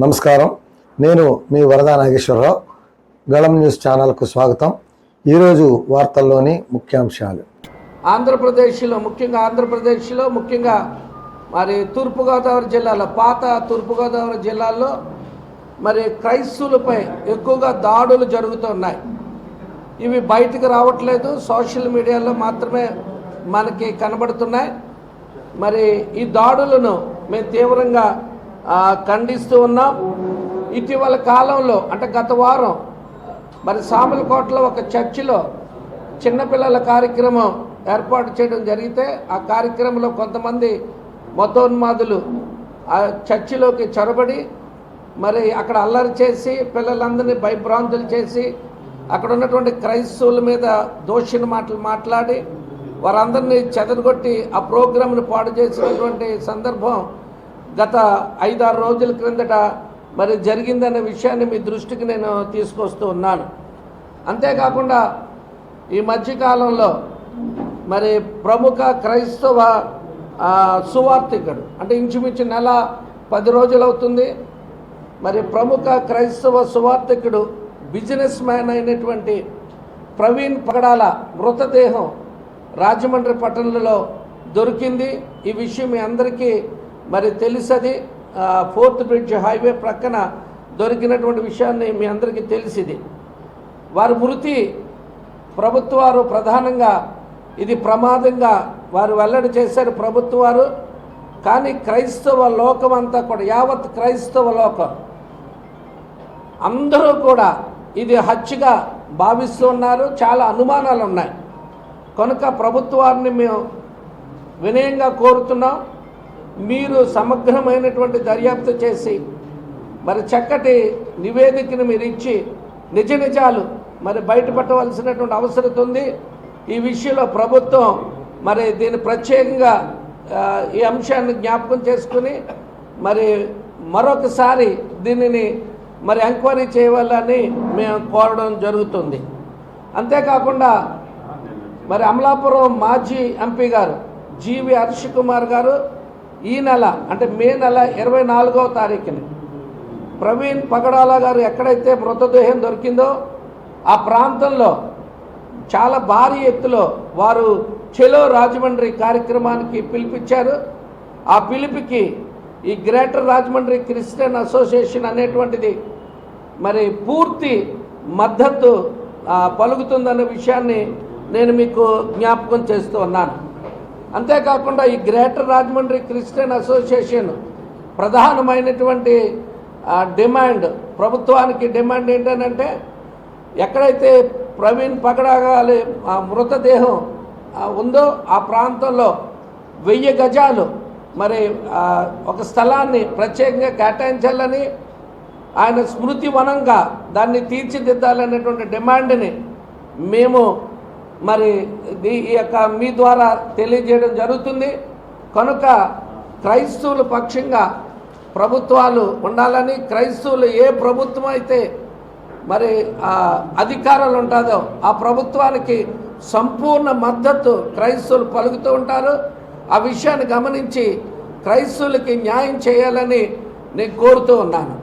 నమస్కారం. నేను మీ వరదా నాగేశ్వరరావు. గళం న్యూస్ ఛానల్కు స్వాగతం. ఈరోజు వార్తల్లోని ముఖ్యాంశాలు. ఆంధ్రప్రదేశ్లో ముఖ్యంగా ఆంధ్రప్రదేశ్లో ముఖ్యంగా మరి తూర్పుగోదావరి జిల్లాలో పాత తూర్పుగోదావరి జిల్లాల్లో మరి క్రైస్తవులపై ఎక్కువగా దాడులు జరుగుతున్నాయి. ఇవి బయటకు రావట్లేదు. సోషల్ మీడియాలో మాత్రమే మనకి కనబడుతున్నాయి. మరి ఈ దాడులను మేము తీవ్రంగా ఖండిస్తూ ఉన్నాం. ఇటీవల కాలంలో అంటే గత వారం మరి సామలకోటలో ఒక చర్చిలో చిన్నపిల్లల కార్యక్రమం ఏర్పాటు చేయడం జరిగితే ఆ కార్యక్రమంలో కొంతమంది మతోన్మాదులు ఆ చర్చిలోకి చొరబడి మరి అక్కడ అల్లరి చేసి పిల్లలందరినీ భయభ్రాంతులు చేసి అక్కడ ఉన్నటువంటి క్రైస్తవుల మీద దోషిని మాటలు మాట్లాడి వారందరినీ చెదరగొట్టి ఆ ప్రోగ్రాంను పాడు చేసినటువంటి సందర్భం గత ఐదారు రోజుల క్రిందట మరి జరిగిందన్న విషయాన్ని మీ దృష్టికి నేను తీసుకొస్తూ ఉన్నాను. అంతేకాకుండా ఈ మధ్యకాలంలో మరి ప్రముఖ క్రైస్తవ సువార్థికుడు అంటే ఇంచుమించు నెల పది రోజులు అవుతుంది మరి ప్రముఖ క్రైస్తవ సువార్థికుడు బిజినెస్ మ్యాన్ అయినటువంటి ప్రవీణ్ పగడాల మృతదేహం రాజమండ్రి పట్టణంలో దొరికింది. ఈ విషయం మీ అందరికీ మరి తెలుసది ఫోర్త్ బ్రిడ్జ్ హైవే ప్రక్కన దొరికినటువంటి విషయాన్ని మీ అందరికీ తెలిసింది. వారి మృతి ప్రభుత్వారు ప్రధానంగా ఇది ప్రమాదంగా వారు వెల్లడి చేశారు ప్రభుత్వారు కానీ క్రైస్తవ లోకం అంతా కూడా యావత్ క్రైస్తవ లోకం అందరూ కూడా ఇది హత్యగా భావిస్తూ ఉన్నారు చాలా అనుమానాలు ఉన్నాయి కనుక ప్రభుత్వాన్ని మేము వినయంగా కోరుతున్నాం. మీరు సమగ్రమైనటువంటి దర్యాప్తు చేసి మరి చక్కటి నివేదికను మీరు ఇచ్చి నిజ నిజాలు మరి బయటపట్టవలసినటువంటి అవసరం ఉంది. ఈ విషయంలో ప్రభుత్వం మరి దీన్ని ప్రత్యేకంగా ఈ అంశాన్ని జ్ఞాపకం చేసుకుని మరి మరొకసారి దీనిని మరి ఎంక్వైరీ చేయవాలని మేము కోరడం జరుగుతుంది. అంతేకాకుండా మరి అమలాపురం మాజీ ఎంపీ గారు జీవి హర్ష కుమార్ గారు ఈ నెల అంటే మే నెల ఇరవై నాలుగవ తారీఖుని. ప్రవీణ్ పగడాల గారు ఎక్కడైతే మృతదేహం దొరికిందో ఆ ప్రాంతంలో చాలా భారీ ఎత్తులో వారు చెలో రాజమండ్రి కార్యక్రమానికి పిలిపించారు. ఆ పిలుపుకి ఈ గ్రేటర్ రాజమండ్రి క్రిస్టియన్ అసోసియేషన్ అనేటువంటిది మరి పూర్తి మద్దతు పలుకుతుందన్న విషయాన్ని నేను మీకు జ్ఞాపకం చేస్తూ ఉన్నాను. అంతేకాకుండా ఈ గ్రేటర్ రాజమండ్రి క్రిస్టియన్ అసోసియేషన్ ప్రధానమైనటువంటి డిమాండ్ ప్రభుత్వానికి డిమాండ్ ఏంటంటే ఎక్కడైతే ప్రవీణ్ పగడాగాలి ఆ మృతదేహం ఉందో ఆ ప్రాంతంలో వెయ్యి గజాలు మరి ఒక స్థలాన్ని ప్రత్యేకంగా కేటాయించాలని ఆయన స్మృతి వనంగా దాన్ని తీర్చిదిద్దాలనేటువంటి డిమాండ్ని మేము మరి ఈ యొక్క మీ ద్వారా తెలియజేయడం జరుగుతుంది. కనుక క్రైస్తవుల పక్షంగా ప్రభుత్వాలు ఉండాలని క్రైస్తవులు ఏ ప్రభుత్వం అయితే మరి ఆ అధికారాలు ఉంటుందో ఆ ప్రభుత్వానికి సంపూర్ణ మద్దతు క్రైస్తవులు పలుకుతూ ఉంటారు. ఆ విషయాన్ని గమనించి క్రైస్తవులకి న్యాయం చేయాలని నేను కోరుతూ ఉన్నాను.